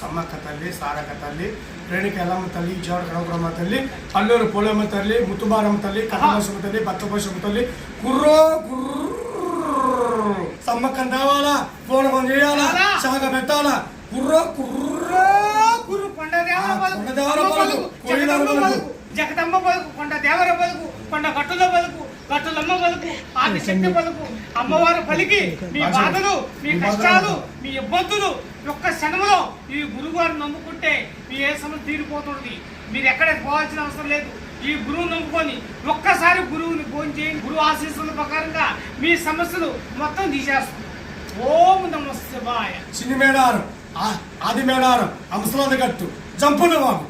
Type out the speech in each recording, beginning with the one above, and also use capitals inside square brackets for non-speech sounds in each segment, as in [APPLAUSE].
సమ్మక్క తల్లి సారక్క తల్లి రేణుక ఎల్లమ్మ తల్లి జోడ కనకరమ్మ తల్లి అల్లూరు పోలమ్మ తల్లి ముత్తుమారమ్మ తల్లి కథమోసమ్మ తల్లి బత్తపోసమ్మ తల్లి కుర్రో కుర్రో సమ్మక్కం తేవాలా పూనకం చేయాలా? సాగ పెట్టాలా? కుర్రో కుర్రో గురు కొండ దేవర ఆ, బతుకు, జగదమ్మ బతుకు, కొండ దేవర బతుకు కొండ గట్టుల బతుకు గట్టులమ్మ బతుకు ఆదిశక్తి బతుకు. అమ్మవారు పలికి మీ బాధలు మీ కష్టాలు మీ ఇబ్బందులు ఒక్క క్షణంలో ఈ గురువారు నమ్ముకుంటే మీ ఏ సమస్య తీరిపోతుంది. మీరు ఎక్కడ పోవాల్సిన అవసరం లేదు. ఈ గురువు నమ్ముకొని ఒక్కసారి గురువుని ఫోన్ చేయండి గురువు ఆశీస్సుల ప్రకారంగా మీ సమస్యలు మొత్తం తీసేస్తుంది. ఓం నమస్తే బాయ్ చిన్ని మేడారం ఆ- ఆది మేడారం అంశలాద గట్టు జంపుల వాగు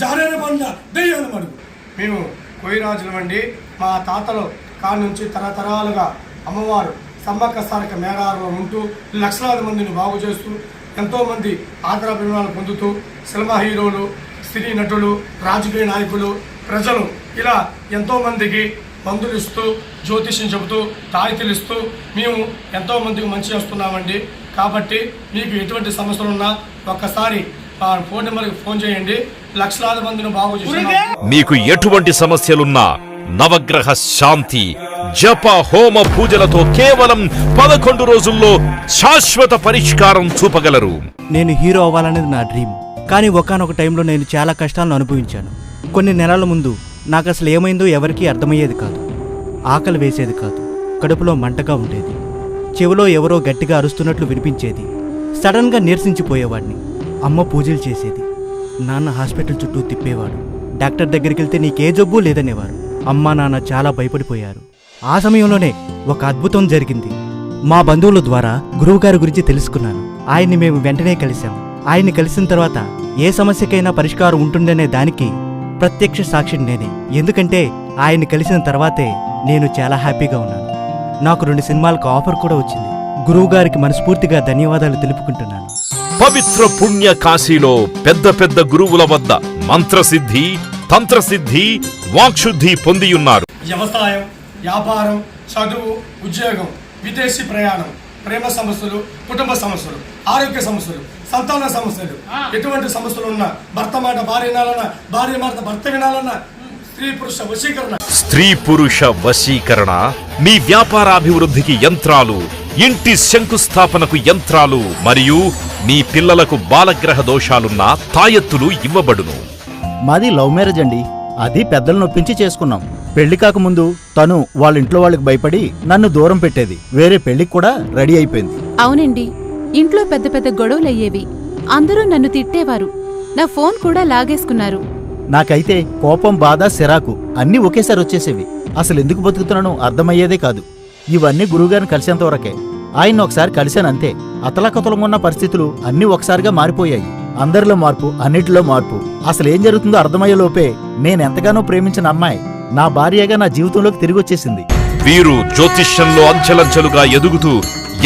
జారేన బండ దెయ్యాల మడుగు. మేము కోయిరాజులం అండి మా తాతలు కాడ నుంచి తరతరాలుగా అమ్మవారు సమ్మక్క సారక మేడారంలో ఉంటూ లక్షలాది మందిని బాగు చేస్తూ ఎంతోమంది ఆదరాభిమానాలు పొందుతూ సినిమా హీరోలు సినీ నటులు రాజకీయ నాయకులు ప్రజలు ఇలా ఎంతోమందికి మందులు ఇస్తూ జ్యోతిష్యం చెబుతూ తాయితీలు ఇస్తూ మేము ఎంతోమందికి మంచి చేస్తున్నామండి. కాబట్టి మీకు ఎటువంటి సమస్యలు ఉన్నా ఒక్కసారి ఫోన్ నెంబర్కి ఫోన్ చేయండి. లక్షలాది మందిని బాగు చేస్తున్నాం. మీకు ఎటువంటి సమస్యలున్నా నవగ్రహ శాంతి జప హోమ పూజలతో కేవలం పదకొండు రోజుల్లో శాశ్వత పరిష్కారం చూపగలరు. నేను హీరో అవ్వాలనేది నా డ్రీమ్. కానీ ఒకానొక టైంలో నేను చాలా కష్టాలను అనుభవించాను. కొన్ని నెలల ముందు నాకు అసలు ఏమైందో ఎవరికీ అర్థమయ్యేది కాదు. ఆకలి వేసేది కాదు. కడుపులో మంటగా ఉండేది. చెవిలో ఎవరో గట్టిగా అరుస్తున్నట్లు వినిపించేది. సడన్గా నీరసించిపోయేవాడిని. అమ్మ పూజలు చేసేది. నాన్న హాస్పిటల్ చుట్టూ తిప్పేవాడు. డాక్టర్ దగ్గరికి వెళ్తే నీకే జబ్బు లేదనేవారు. అమ్మా నాన్న చాలా భయపడిపోయారు. ఆ సమయంలోనే ఒక అద్భుతం జరిగింది. మా బంధువుల ద్వారా గురువుగారి గురించి తెలుసుకున్నాను. ఆయన్ని మేము వెంటనే కలిశాం. ఆయన్ని కలిసిన తర్వాత ఏ సమస్యకైనా పరిష్కారం ఉంటుందనే దానికి ప్రత్యక్ష సాక్షిని నేనే. ఎందుకంటే ఆయన్ని కలిసిన తర్వాతే నేను చాలా హ్యాపీగా ఉన్నాను. నాకు రెండు సినిమాలకు ఆఫర్ కూడా వచ్చింది. గురువుగారికి మనస్ఫూర్తిగా ధన్యవాదాలు తెలుపుకుంటున్నాను. పవిత్ర పుణ్య కాశీలో పెద్ద పెద్ద గురువుల వద్ద మంత్రసిద్ధి తంత్రసిద్ధి వాక్శుద్ధి పొందియున్నారు. వ్యవసాయం వ్యాపారం చదువు ఉద్యోగం విదేశీ ప్రయాణం ప్రేమ సమస్యలు కుటుంబ సమస్యలు ఆరోగ్య సమస్యలు సంతాన సమస్యలు. ఎటువంటి సమస్యలు ఉన్నా భర్త మాట భార్య వినాలన్నా భార్య మాట భర్త వినాలన్నా స్త్రీ పురుష వశీకరణ. స్త్రీ పురుష వశీకరణ మీ వ్యాపారాభివృద్ధికి యంత్రాలు ఇంటి శంకుస్థాపనకు యంత్రాలు మరియు మీ పిల్లలకు బాలగ్రహ దోషాలున్న తాయెత్తులు ఇవ్వబడును. మాది లవ్ మ్యారేజ్ అండి. అది పెద్దలు నొప్పించి చేసుకున్నాం. పెళ్ళి కాకముందు తను వాళ్ళ ఇంట్లో వాళ్ళకి భయపడి నన్ను దూరం పెట్టేది. వేరే పెళ్ళికి కూడా రెడీ అయిపోయింది. అవునండి. ఇంట్లో పెద్ద పెద్ద గొడవలయ్యేవి అందరూ నన్ను తిట్టేవారు. నా ఫోన్ కూడా లాగేసుకున్నారు. నాకైతే కోపం బాధ సిరాకు అన్నీ ఒకేసారి వచ్చేసేవి. అసలు ఎందుకు బతుకుతున్నానో అర్థమయ్యేదే కాదు. ఇవన్నీ గురువుగారిని కలిసేంత వరకే ఆయన ఒకసారి కలిశానంతే. అతలకతలమున్న పరిస్థితులు అన్నీ ఒకసారిగా మారిపోయాయి. అందరిలో మార్పు అన్నిటిలో మార్పు. అసలు ఏం జరుగుతుందో అర్థమయ్యే లోపే నేనెంతగానో ప్రేమించిన అమ్మాయి నా భార్యగా నా జీవితంలోకి తిరిగి వచ్చేసింది వీరు జ్యోతిష్యంలో అంచెలంచెలుగా ఎదుగుతూ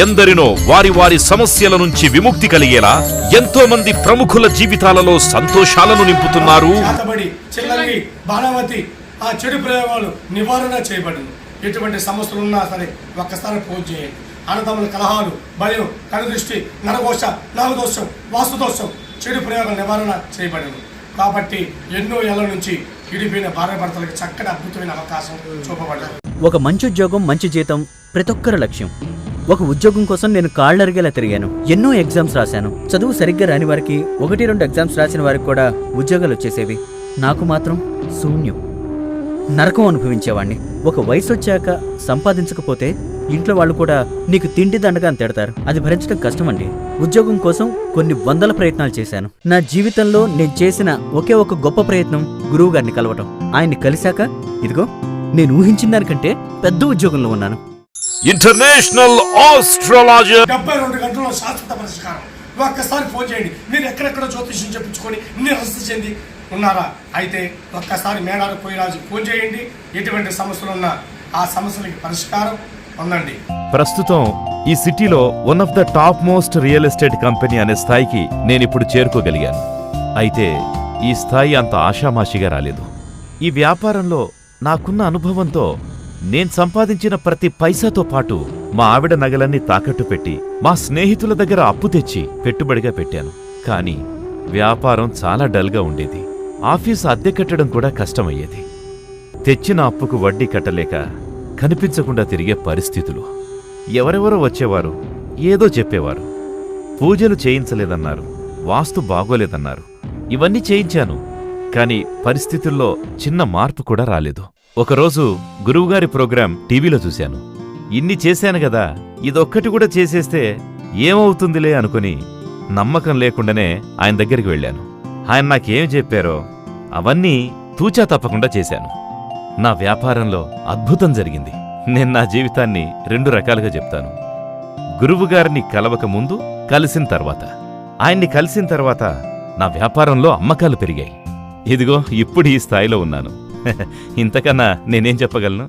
ఎందరినో వారి వారి సమస్యల నుంచి విముక్తి కలిగేలా ఎంతో మంది ప్రముఖుల జీవితాలలో సంతోషాలను నింపుతున్నారు. చేతబడి చిల్లంగి బాణావతి ఆ చెడు ప్రయోగాలు నివారణ చేయబడింది. ఎటువంటి సమస్యలు ఉన్నా సరే ఒక్కసారి ఫోన్ చేయండి. అన్నదమ్ముల కలహాలు భయం కనుదృష్టి నరఘోష నాగదోషం వాస్తుదోషం చెడు ప్రయోగం నివారణ చేయబడింది. కాబట్టి ఎన్నో ఏళ్ళ నుంచి విడిపోయిన భార్య భర్తలకు చక్కటి అద్భుతమైన అవకాశం చూపబడ్డారు ఒక మంచి ఉద్యోగం మంచి జీతం ప్రతి ఒక్కరి లక్ష్యం. ఒక ఉద్యోగం కోసం నేను కాళ్ళరిగేలా తిరిగాను. ఎన్నో ఎగ్జామ్స్ రాశాను. చదువు సరిగ్గా రాని వారికి ఒకటి రెండు ఎగ్జామ్స్ రాసిన వారికి కూడా ఉద్యోగాలు వచ్చేసేవి. నాకు మాత్రం శూన్యం. నరకం అనుభవించేవాణ్ణి. ఒక వయసు వచ్చాక సంపాదించకపోతే ఇంట్లో వాళ్ళు కూడా నీకు తిండి దండగా అని తిడతారు. అది భరించడం కష్టమండి. ఉద్యోగం కోసం కొన్ని వందల ప్రయత్నాలు చేశాను. నా జీవితంలో నేను చేసిన ఒకే ఒక గొప్ప ప్రయత్నం గురువు గారిని కలవటం. ఆయన్ని కలిశాక ఇదిగో నేను ఊహించిన దానికంటే పెద్ద ఉద్యోగంలో ఉన్నాను. ఇంటర్నేషనల్ ఆస్ట్రాలజర్ డెబ్బై రెండు గంటల్లో శాశ్వత పరిష్కారం. ఒక్కసారి ఫోన్ చేయండి. మీరు ఎక్కడెక్కడ జ్యోతిష్యం చెప్పించుకొని చెంది ఉన్నారా? అయితే ఒక్కసారి మేడారు పోయిరాజు ఫోన్ చేయండి. ఎటువంటి సమస్యలు ఉన్నా ఆ సమస్యలకి పరిష్కారం ఉందండి. ప్రస్తుతం ఈ సిటీలో one of the top most real estate company అనే స్థాయికి నేనిప్పుడు చేరుకోగలిగాను. అయితే ఈ స్థాయి అంత ఆషామాషిగా రాలేదు. ఈ వ్యాపారంలో నాకున్న అనుభవంతో నేను సంపాదించిన ప్రతి పైసాతో పాటు మా ఆవిడ నగలన్నీ తాకట్టు పెట్టి మా స్నేహితుల దగ్గర అప్పు తెచ్చి పెట్టుబడిగా పెట్టాను. కానీ వ్యాపారం చాలా డల్గా ఉండేది. ఆఫీసు అద్దె కట్టడం కూడా కష్టమయ్యేది. తెచ్చిన అప్పుకు వడ్డీ కట్టలేక కనిపించకుండా తిరిగే పరిస్థితులు. ఎవరెవరో వచ్చేవారు ఏదో చెప్పేవారు. పూజలు చేయించలేదన్నారు వాస్తు బాగోలేదన్నారు. ఇవన్నీ చేయించాను కాని పరిస్థితుల్లో చిన్న మార్పు కూడా రాలేదు. ఒకరోజు గురువుగారి ప్రోగ్రాం టీవీలో చూశాను. ఇన్ని చేశాను గదా ఇదొక్కటి కూడా చేసేస్తే ఏమవుతుందిలే అనుకుని నమ్మకం లేకుండానే ఆయన దగ్గరికి వెళ్ళాను. ఆయన నాకేం చెప్పారో అవన్నీ తూచా తప్పకుండా చేశాను. నా వ్యాపారంలో అద్భుతం జరిగింది. నేను నా జీవితాన్ని రెండు రకాలుగా చెప్తాను. గురువుగారిని కలవక ముందు కలిసిన తర్వాత. ఆయన్ని కలిసిన తర్వాత నా వ్యాపారంలో అమ్మకాలు పెరిగాయి. ఇదిగో ఇప్పుడు ఈ స్థాయిలో ఉన్నాను. [LAUGHS] ఇంతకన్నా నేనేం చెప్పగలను?